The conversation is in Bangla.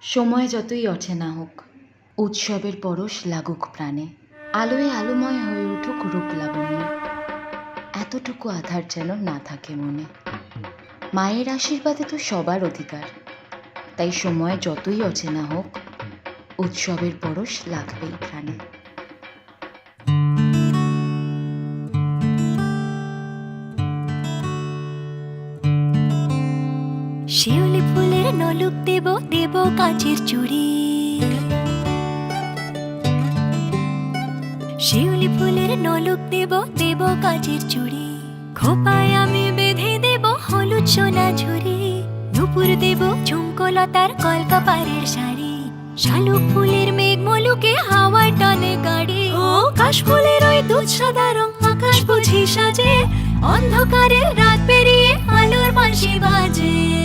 সময় যতই অচেনা হোক, উৎসবের পরশ লাগুক প্রাণে, আলোয় আলোময় হয়ে উঠুক রূপ লাবণ্য। এতটুকু আধার যেন না থাকে মনে। মায়ের আশীর্বাদে তো সবার অধিকার। তাই সময় যতই অচেনা হোক, উৎসবের পরশ লাগবেই প্রাণে। শিউলি নলুক দেব দেব কাচের চুড়ি? শিউলি ফুলের নলুক দেব দেব কাচের চুড়ি। খোপায় আমি বেঁধে দেব হলুদ সোনা ঝুড়ি। নুপুর দেব ঝুমকোলতার কলকাপাড়ের শাড়ি। শালুক ফুলের মেঘ মলুকে হাওয়ার টানে গাড়ি। ও কাশ ফুলের ওই দুধ সাদা রং আকাশ বুঝি সাজে। অন্ধকারে রাত পেরিয়ে আলোর বাঁশি বাজে।